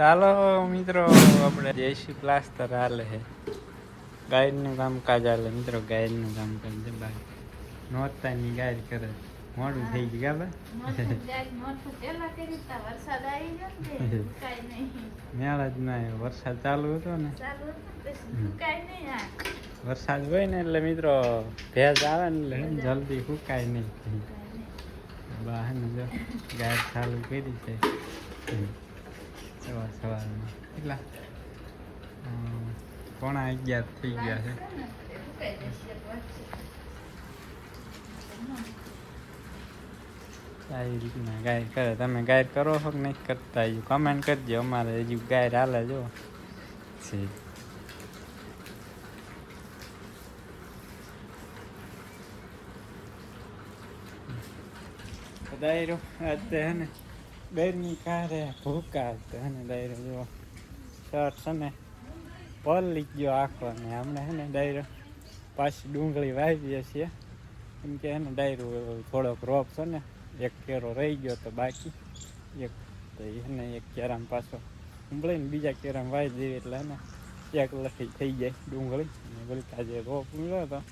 ચાલો મિત્રો આપણે જયશ્રી પ્લાસ્ટર હાલે છે કામ કામકાજ હાલે મિત્રો ગાયનું કામકાજ છે બાય નોતાની ગાઈડ કરે. મોડું થઈ ગયું ગાય મેળા જ ના. વરસાદ ચાલુ હતો ને? વરસાદ હોય ને એટલે મિત્રો ભેજ આવે ને એટલે જલ્દી સુકાય નહીં. બહાર જો ગાય ચાલુ કરી છે. સવાર સવારમાં કેટલા અમ, પોણા અગિયાર થઈ ગયા છે આવી રીતના ગાય કરે તમે ગાય કરો છો કે નહીં કરતા હજુ કમેન્ટ કરજો અમારે હજુ ગાય હાલે જો છે દાયરો આજે હે ને ગરમી કારે ભૂકા છે હે ને દાયરો જો શર્ટ છે ને પલળી ગયો આખો ને હમણાં હે ને ડાયરો પાછી ડુંગળી વાવીએ છીએ. એમ કે એને ડાયરો થોડોક રોપ છે ને, એક કેરો રહી ગયો તો બાકી. એક તો એને એક કેરામ પાછો ઉંબળીને બીજા કેરામ વાવી દઈએ એટલે એને એક લખી થઈ જાય ડુંગળી. અને બોલતા જે રોપ ઉમળ્યો હતો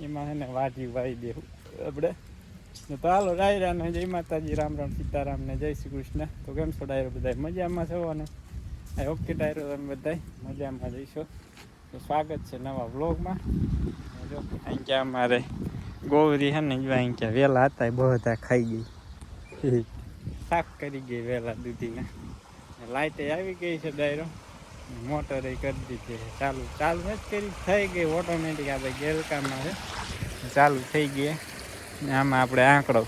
એમાં એને વાટી વાવી દેવું. આપણે ને તો હાલો ડાયરા ને જય માતાજી, રામ રામ, સીતારામ ને જય શ્રી કૃષ્ણ. તો કેમ છો ડાયરો બધા મજામાં છો અને? ઓકે ડાયરો તમે બધા મજામાં જઈશો તો સ્વાગત છે નવા વ્લોગમાં. જો અહીં ક્યાં અમારે ગોવરી હે ને, જો અહીં ક્યાં વહેલા હતા એ બધા ખાઈ ગઈ. સાફ કરી ગઈ વહેલા દૂધીને. લાઇટે આવી ગઈ છે ડાયરો. મોટર એ કરી દીધી છે. ચાલુ ચાલુ જ કરી, થઈ ગઈ. ઓટોમેટિક આપણે ગેરકામમાં છે. ચાલુ થઈ ગઈ. આમાં આપણે આંકડો.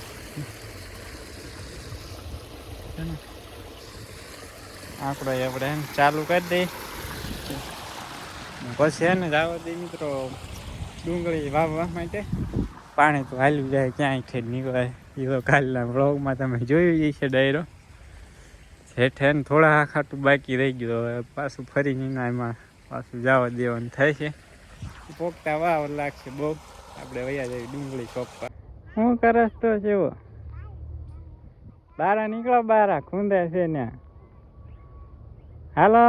છે આંકડો આપણે એમ ચાલુ કરી દઈએ. પછી એને જ જવા દે મિત્રો. ડુંગળી વાવવા માટે. પાણી તો હાલ્યું જાય, ક્યાંય ખેડ નીકળે. એ તો કાલના બ્લોગમાં તમે જોયું જ છે ડાયરો. હેઠે ને થોડા ખાટું બાકી રહી ગયું. હવે પાછું ફરીને એના એમાં પાછું જવા દેવાનું થાય છે. પોગતા વાવ લાગશે બહુ. આપણે વૈયા જઈએ ડુંગળી ચોપવા. શું કરસ તો જેવો. બારા નીકળો, બારા. ખૂંદે છે ને હાલો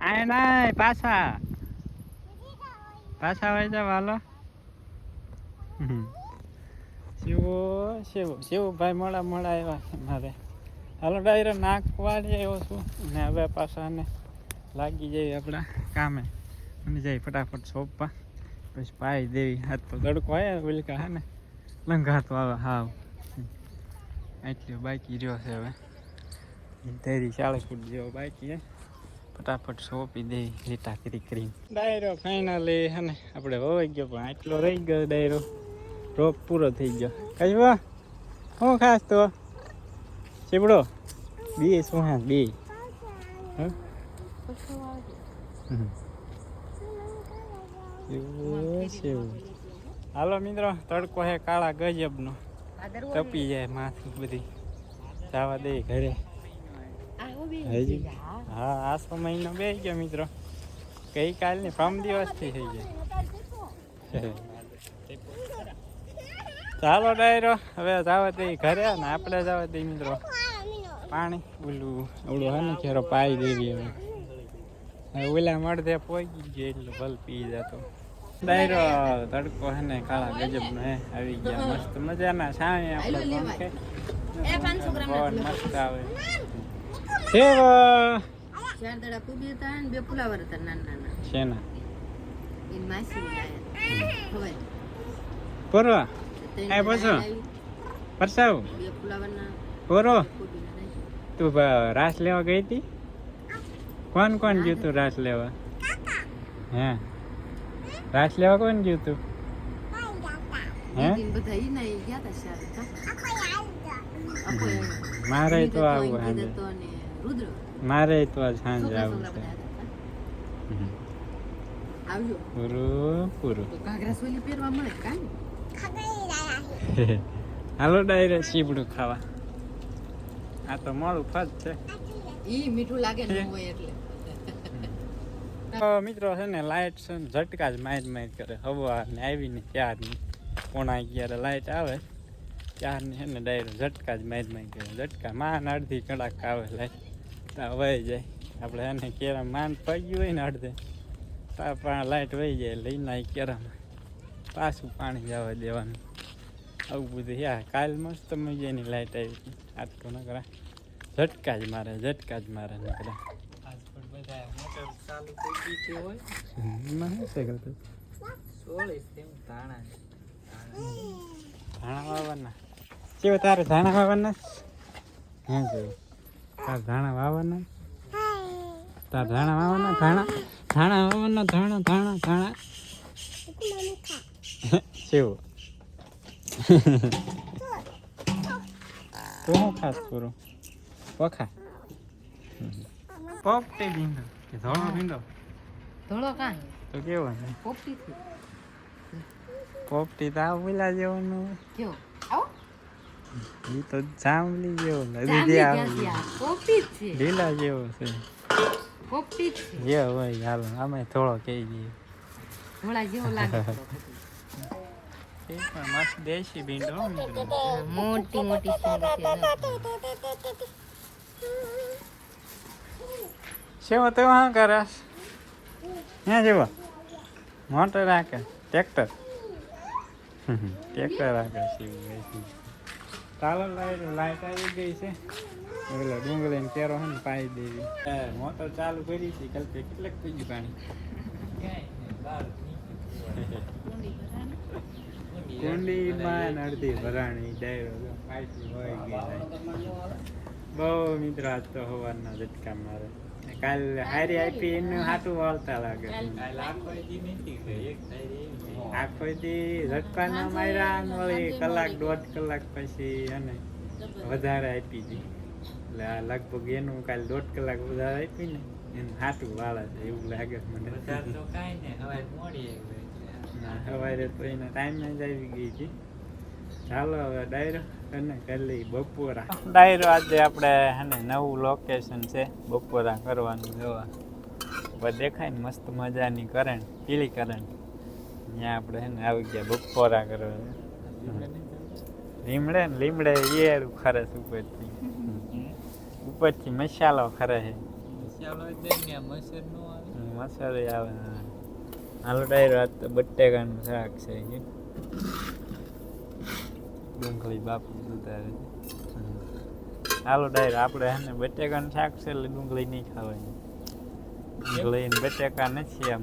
આય નાય, પાછા. પાછા વહી જાવ હાલો. શિવો શિવો શિવભાઈ મોડા મોડા આવ્યા છે મારે. હાલો ડાયરો નાક વાળી આવ્યો છું. ને હવે પાછા ને લાગી જઈએ આપણા કામે. અને જઈ ફટાફટ સોંપવા પછી પાઈ દેવી હાથ તો તડકો આવ્યા ઓલકા હે ને? લંઘાતો આવે હાવ. એટલો બાકી રહ્યો છે હવે. તેરી ચાળીસ ફૂટ જેવો બાકી હે. ફટાફટ સોંપી દે લીટા કરી કરી ડાયરો ફાઇનલી હે ને આપણે હોવાઈ ગયો પણ આટલો રહી ગયો ડાયરો. રોપ પૂરો થઈ ગયો. કઈ શું ખાસ તો? ચીબડો બી શું હા? બી. હં? હમ. એવું છે. હાલો મિત્રો તડકો હે કાળા ગજબનો. તપી જાય માથું બધી. જવા દે ઘરે. હજી હા આસો મહિનો બે ગયો મિત્રો. ગઈકાલની પ્રમ દિવસથી થઈ જાય ચાલો ડાયરો હવે જવા દે ઘરે ને આપણે જવા દે મિત્રો. પાણી. ઓલું ઓલું હે ને ખેરો પાઈ દેવી હવે. હવે ઓલા મળતે પોઈ ગયો એટલે ભલ પી જતો. ડાયરો તડકો હે ને કાળા ગજબનો હે આવી ગયા મસ્ત મજાના છાંય આપણે પંખે પવન મસ્ત આવે. સેવા. ચાર દડા કુબી હતા ને બે ફુલાવર હતા નાના નાના. શેના? એની માસી લાયા પરવા? ત્રણ પાછો? પરસાવ? બે ફુલાવરના પોરો? તું રાસ લેવા ગઈ હતી? કોણ કોણ ગયું તું રાસ લેવા? હે? રાસ લેવા કોણ ગયું તું મારે તો આવું સાંજે મારે તો આજ સાંજે આવું છે પૂરું હાલો ડાયરે સીબડું ખાવા આ તો મોડું ફજ છે ઈ મીઠું લાગે ને હોય એટલે મિત્રો છે ને લાઇટ છે ને, ઝટકા જ માર માર કરે. હવા ને આવીને ત્યારની પોણા અગિયારે લાઇટ આવે. ત્યારની છે ને ડાયરો ઝટકા જ માર માર કરે. ઝટકા માન અડધી કલાક આવે લાઇટ તા વહી જાય. આપણે એને કેરા માન પગ્યું હોય ને અડધે, તા પણ લાઇટ વહી જાય લઈ નાય કેરામાં પાછું પાણી જવા દેવાનું. આવું બધું યા કાલ મસ્ત મજાની લાઇટ આવી હતી. આજ ન કરા ઝટકા જ મારે, ઝટકા જ મારે નકરા. ધાણા વાવવાના. કેવું તારે ધાણા વાવવાના? હે તાર ધાણા વાવવાના? તાર ધાણા વાવવાના? ધાણા? ધાણા વાવવાના? ધાણા ધાણા ધાણા? કેવું? તું શું ખાસ પૂરું વખા. પોપટી ભીંડો કે ધોળો ભીંડો ધોળો કાંઈ તો કેવો ને પોપટી થી પોપટી તો આ પેલા જેવાનું કેવો આવો ઈ તો જાંબલી જેવો નથી આ પોપટી છે લીલા જેવો છે પોપટી છે જે હોય હાલ આમે થોડો કહી દઈએ ધોળા જેવો લાગે મસ્ત દેશી ભીંડો મોટી મોટી છે શેવો તો હા કરસ? ક્યાં જેવો? મોટર રાખે. ટ્રેક્ટર? ટ્રેક્ટર રાખે ચાલો લાઈટ લાઈટ આવી ગઈ છે. ઓલો ડુંગળી ને કેરો હે ને પાઈ દેવી. મોટર ચાલુ કરી છે કલ્પે કેટલાક પીજું પાણી? કુંડીમાં અડધી ભરાણી ડાયરો પાછી હોય ગઈ બહુ મિત્ર આજ તો હોવાના ઝટકા મારે. કાલ હારી આપી એનું હાટું વાળતા લાગે. આખો દી દી ઝટકા ના માર્યા વળી કલાક દોઢ કલાક પછી અને વધારે આપી હતી એટલે આ લગભગ એનું કાલ દોઢ કલાક વધારે આપી ને એનું હાટું વાળે છે એવું લાગે મને. તો કાંઈ નહીં હવે મોડી આવી ના સવારે તો એના ટાઈમે જ આવી ગઈ હતી. ચાલો હવે ડાયરો. અને કરી બપોરા. ડાયરો આજે આપણે હેને નવું લોકેશન છે બપોરા કરવાનું જોવા. હવે દેખાય ને મસ્ત મજાની કરણ પીળી કરણ. ત્યાં આપણે હેને આવી ગયા બપોરા કરવા. લીમડે ને લીમડે ઈયર ખરે છે ઉપરથી. ઉપરથી મસાલો ખરે છે. મસાલો આવે. હાલો ડાયરો આજ તો બટેકાનું શાક છે. ડુંગળી બાપુ સુધારે છે હાલો ડાયર આપણે હે ને બટેકાનું શાક છે એટલે ડુંગળી નહીં ખાવાની. ડુંગળી ને બટેકા નથી આમ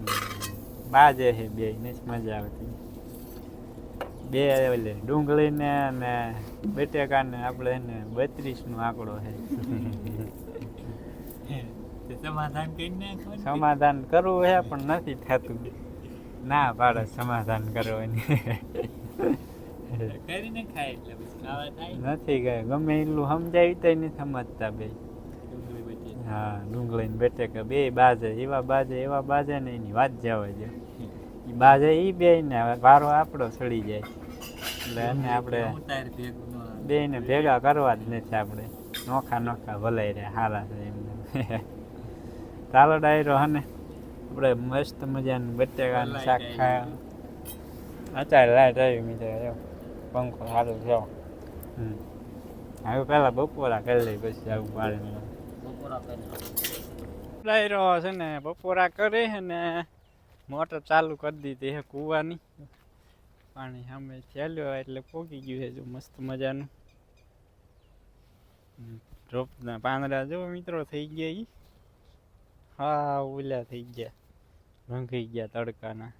બાજે છે બે નથી મજા આવતી. બે એટલે ડુંગળી ને અને બટેકા ને આપણે એને બત્રીસ નો આંકડો છે સમાધાન કરવું છે પણ નથી થતું. ના પાડે સમાધાન કરવાની. કરીને ખાય એટલે ખાવા થાય. નથી કે ગમે એટલું સમજાવી તો નથી સમજતા બે હા ડુંગળી ને બટેકા બે બાજે એવા બાજે એવા બાજે ને એની વાત જવા જો એ બાજે એ બે ને વારો આપણો ચડી જાય. એટલે એને આપણે. બે ને ભેગા કરવા જ નથી આપણે. નોખા નોખા ભલાઈ રહ્યા હારા છે એમને ચાલો ડાયરો હને. આપણે મસ્ત મજાનું બટેકાનું શાક ખાયા. અત્યારે લાઈટ આવી મિત્રો પંખો સારું છે હમ. હવે પહેલા બપોરા કરી લઈ પછી આવું પાણી ડાયરો છે ને બપોરા કરે ને મોટર ચાલુ કરી દીધી છે કૂવાની. પાણી સામે ચાલ્યો એટલે પોકી ગયું છે જો મસ્ત મજાનું. ડ્રોપના પાંદડા જો મિત્રો થઈ ગયા ઈ. હા ઓલા થઈ ગયા. રંગાઈ ગયા તડકાના.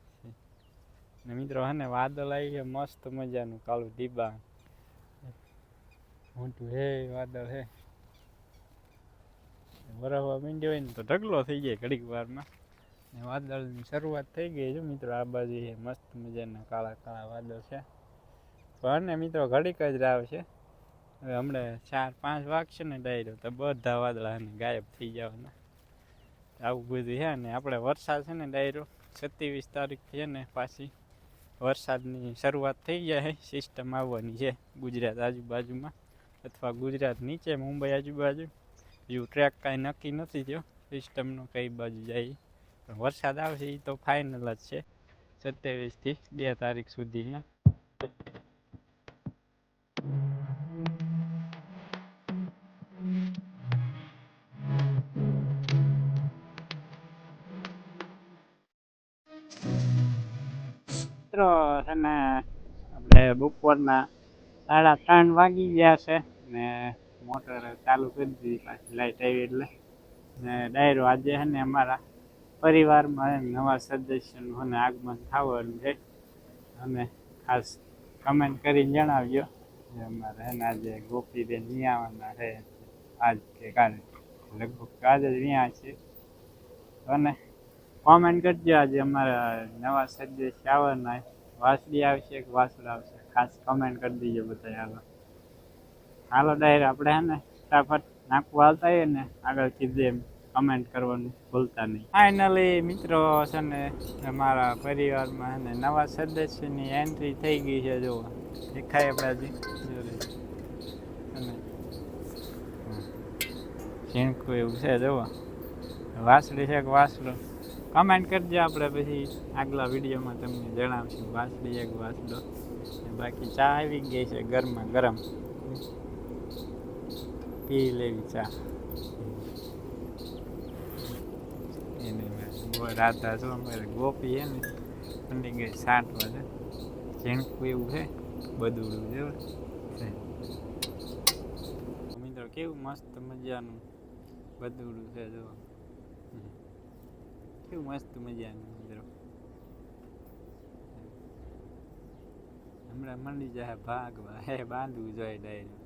ને મિત્રો હે વાદળ આવી ગયા, મસ્ત મજાનું, કાળું દીબા મોટું હે, વાદળ હે. વરસવા મીંડી હોય ને તો ઢગલો થઈ જાય ઘડીક વારમાં. ને વાદળની શરૂઆત થઈ ગઈ છે મિત્રો, આ બાજુ મસ્ત મજાના કાળા કાળા વાદળ છે. પણ ને મિત્રો, ઘડીક જ રાવ છે. હવે હમણાં ચાર પાંચ વાગશે ને ડાયરો, તો બધા વાદળા ને ગાયબ થઈ જવાના. આવું બધું છે ને, આપણે વરસાદ છે ને ડાયરો સત્યાવીસ તારીખ છે ને પાછી. વરસાદની શરૂઆત થઈ જાય સિસ્ટમ આવવાની છે ગુજરાત આજુબાજુમાં અથવા ગુજરાત નીચે, મુંબઈ આજુબાજુ. હજુ ટ્રેક કાંઈ નક્કી નથી થયો સિસ્ટમનો કઈ બાજુ જાય. પણ વરસાદ આવશે એ તો ફાઇનલ જ છે. સત્યાવીસથી બે તારીખ સુધી બપોરના સાડા ત્રણ વાગી ગયા છે ને મોટર ચાલુ કરી દીધી પાછી લાઈટ આવી એટલે. ને ડાયરો આજે છે ને અમારા પરિવારમાં નવા સદસ્યનું મને આગમન થવાનું છે. અને ખાસ કમેન્ટ કરીને જણાવજો અમારે છે ને આજે ગોપીબેન આવવાના છે. આજ કે કાલે. લગભગ આજે જ વિયા છે. અને કોમેન્ટ કરજો આજે અમારા નવા સદસ્ય આવવાના વાસડી આવશે કે વાસળ આવશે? ખાસ કમેન્ટ કરી દીજો બધા હાલો. હાલો ડાયર આપણે હે ને ફટાફટ નાખવા આવતા હોઈએ ને આગળ કીધું એમ કમેન્ટ કરવાનું ભૂલતા નહીં. ફાઇનલી મિત્રો છે ને અમારા પરિવારમાં ને નવા સદસ્યની એન્ટ્રી થઈ ગઈ છે જો દેખાય આપણે હજી જો રે. અને ઝીણકું એવું છે જોવો વાસળી છે કે વાસળો? કમેન્ટ કરજો આપણે પછી આગલા વિડીયોમાં તમને જણાવશું. વાસળી એક વાસળો? બાકી ચા આવી ગઈ છે ગરમા ગરમ. પી લેવી ચા. એને રાધા રાતા અમારે ગોપી છે ને ઠંડી ગઈ સાંઠવા છે ઝીણકું એવું છે બધું જેવું મિત્રો, કેવું મસ્ત મજાનું બધું છે જો. કેવું મસ્ત મજાનું, મિત્રો? હમણાં મંડી જાય ભાગવા હે, બાંધવું જોઈએ ડાયરેક્ટમાં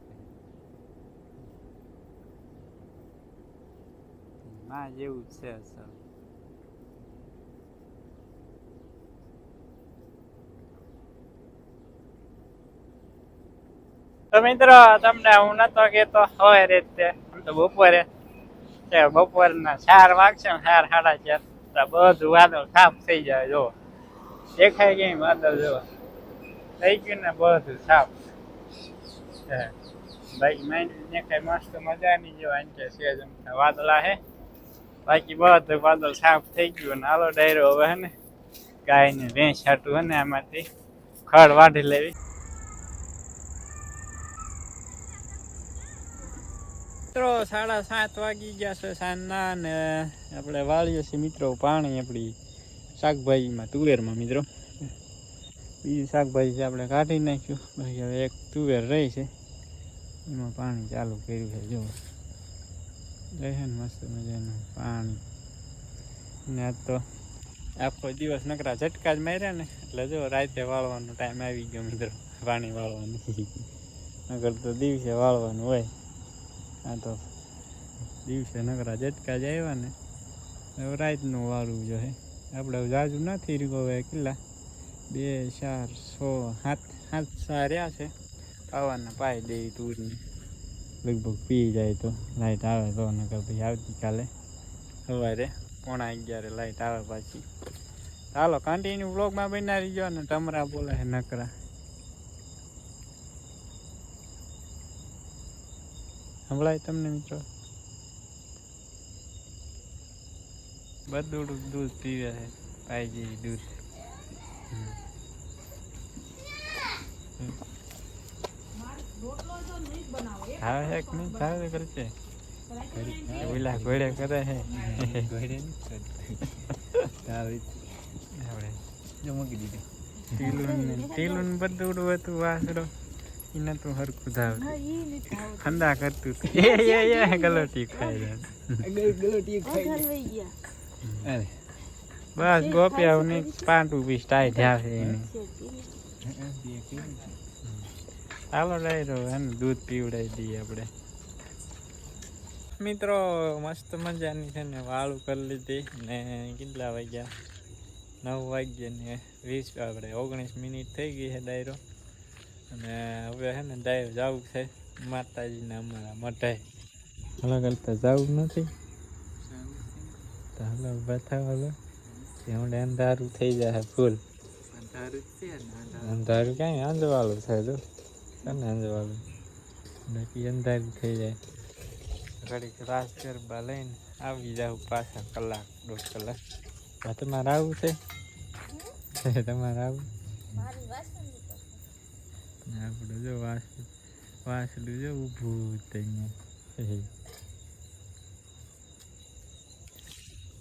જેવું જ છે સર તો મિત્રો, તમને હું નતો કેતો હવે રીતે તો બપોરે. બપોરના ચાર વાગશે ચાર, સાડા ચાર. બધું વાદળ સાફ થઈ જાય જો દેખાય કેમ વાદળ જો થઈ ગયું ને બધું સાફ. બાકી માઇન્ડ દેખાય મસ્ત મજાની જો અંચે છે કે વાદળા હે. બાકી બધું વાદળ સાફ થઈ ગયું ને હાલો ડાયરો હવે હે ને, ગાય ને ભેંસ હાટું હે ને આમાંથી ખડ વાઢી લેવી. મિત્રો, સાડા સાત વાગી ગયા છે સાંજના ને આપણે વાળીએ છીએ મિત્રો પાણી આપણી શાકભાજીમાં તુવેરમાં મિત્રો. બીજું શાકભાજી છે આપણે કાઢી નાખ્યું. હવે એક તુવેર રહી છે. એમાં પાણી ચાલુ કર્યું છે જો રહે ને મસ્ત મજાનું પાણી. ને આ તો આખો દિવસ નકરા ઝટકા જ માર્યા ને. એટલે જો રાતે વાળવાનો ટાઈમ આવી ગયો મિત્રો. પાણી વાળવાનું. નગર તો દિવસે વાળવાનું હોય. આ તો દિવસે નકરા ઝટકા જ આવ્યા ને. રાતનું વાળવું જોઈએ. આપણે જાજુ નથી રહ્યું હવે કેટલા બે, ચાર, છ, સાત સાત સા રહ્યા છે. પાવાના પાઈ દે તુરની લગભગ પી જાય તો. લાઈટ આવે તો, નકર પછી આવતીકાલે સવારે પોણા અગિયારે લાઈટ આવે પાછી. ચાલો કન્ટિન્યુ બ્લોગમાં બનાવી ગયો ને ટમરા બોલે નકરા. સંભળાય તમને મિત્રો? બધું દૂધ પીવે છે. પાઈ જેવી દૂધ. હમ. છે હે કે નહીં કરશે ઓલા ઘોડે કરે હે. આપણે ટીલું બધું હતું વાસડો એને તો હરખું ધાવ ખંદા કરતું હતું. એ એ એ ગલોટી ખાઈ જાય. બસ ગોપિયા ને પાંટું પીસ ટાઈ જાવે એને ચાલો ડાયરો એને દૂધ પીવડાવી દઈએ આપણે. મિત્રો મસ્ત મજાની છે ને વાળું કરી લીધી ને કેટલા વાગ્યા? નવ વાગ્યા ને વીસ આપણે ઓગણીસ મિનિટ થઈ ગઈ છે ડાયરો. અને હવે છે ને ડાયરો જવું છે માતાજીના અમારા મઠે હલો કરતા જવું નથી. તો હાલો. હમણાં અંધારું થઈ જાય ફૂલ. અંધારું ક્યાંય અંજવાળું થાય તો? તને અંજવાળું બાકી અંધારું થઈ જાય. ઘડીક રાસ ગરબા લઈને આવી જાઉં પાછા કલાક દોઢ કલાક. આ તમારે આવું છે? તમારે આવું? આપણે જો વાસ વાસલું જો ઊભું અહીંયા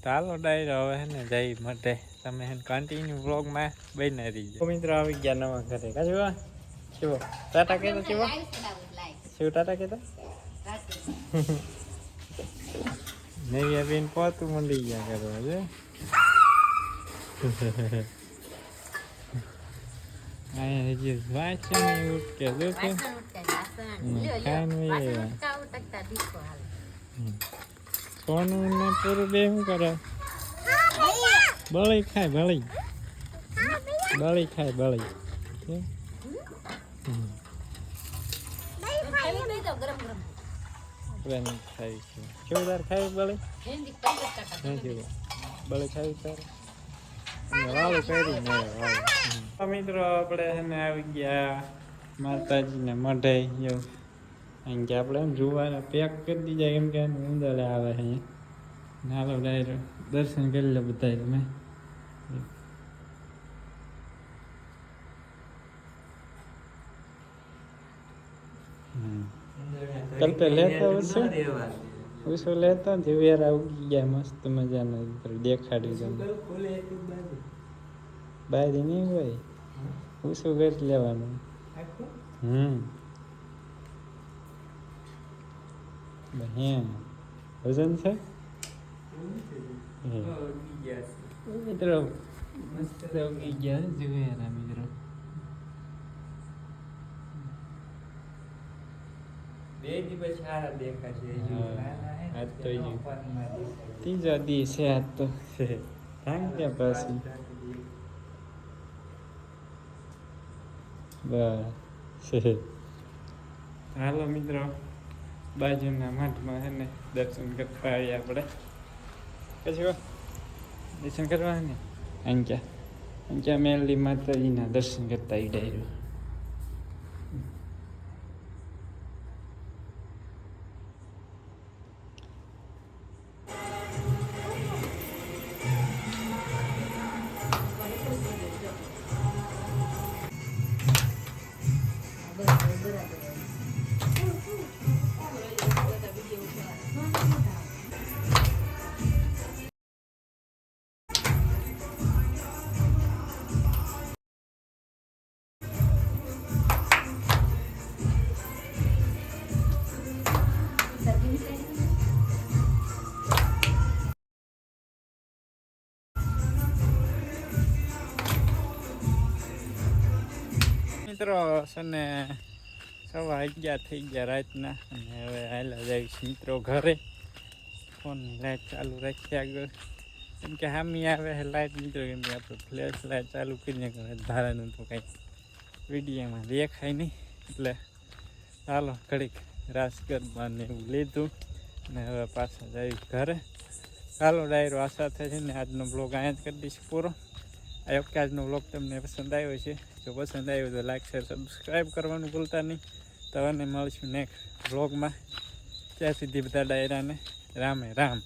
ચાલો ડાયરો હવે હે ને જઈ મટે તમે એને કન્ટિન્યુ વ્લોગમાં બની રહીજો. મિત્રો આવી ગયા નવા ઘરે. કાજુ શિવો ટાટા કહેતા શિવો શિવ ટાટા કહેતા? નવી બેન પોતું મંડી ગયા કરવા છે અહીંયા હજી વાંચે નહીં ઉઠકે જો કે સોનું ને પૂરું બે શું કરે? બળી ખાય, બળી. બળી ખાય, બળી. ખાવી છે. કેવું ખાવી બળી? બળી ખાવી તારે? મિત્રો, આપણે આવી ગયા માતાજીને મઢે, એવું. અહીં કે આપણે એમ જોવાને પેક કરી દીધા કેમ કે એને ઉંદરડે આવે છે. અહીંયા નાલો ડાયરો દર્શન કરી લે બધા તમે. હમ. કલ પે લેતા ઉસો ઉસો લેતા દિવ્યારા ઉગી ગયા મસ્ત મજાના દેખાડી તમને બહાર નહીં હોય? ઉસો કરી લેવાનું. હમ. હે વજન છે. મિત્રો મસ્ત ઉગી ગયા દિવ્યારા મિત્રો બે દિવસ સારા દેખાશે આજ તો. ત્રીજો દી છે આજ તો થાંગ ત્યાં પાછી બસ છે હાલો મિત્રો બાજુના મઠમાં છે ને દર્શન કરતા આવીએ આપણે. પછી દર્શન કરવા ને? અંક્યા અંક્યા મેનલી માતાજીના દર્શન કરતા આવી ડાયરું. મિત્રો છે ને સવા અગિયાર થઈ ગયા રાતના, અને હવે હાલા છે મિત્રો ઘરે. ફોન લાઈટ ચાલુ રાખી આગળ. કેમ કે હામી આવે લાઈટ, મિત્રો, કેમ કે આપણે ફ્લેશ લાઈટ ચાલુ કરીને કરે ધારાનું તો કાંઈ વિડીયોમાં દેખાય નહીં. એટલે ચાલો ઘડીક રાસ ગરબા એવું લીધું, અને હવે પાછા જઈ ઘરે. ચાલો ડાયરો આશા સાથે છે ને આજનો બ્લોગ અહીંયા જ કરી દઈશ પૂરો. આ વખતે આજનો બ્લોગ તમને પસંદ આવ્યો છે. જો પસંદ આવ્યો તો લાઈક શેર સબસ્ક્રાઈબ કરવાનું ભૂલતા નહીં. તમને મળશું નેક્સ્ટ બ્લોગમાં ત્યાં સુધી બધા ડાયરાને રામે રામ.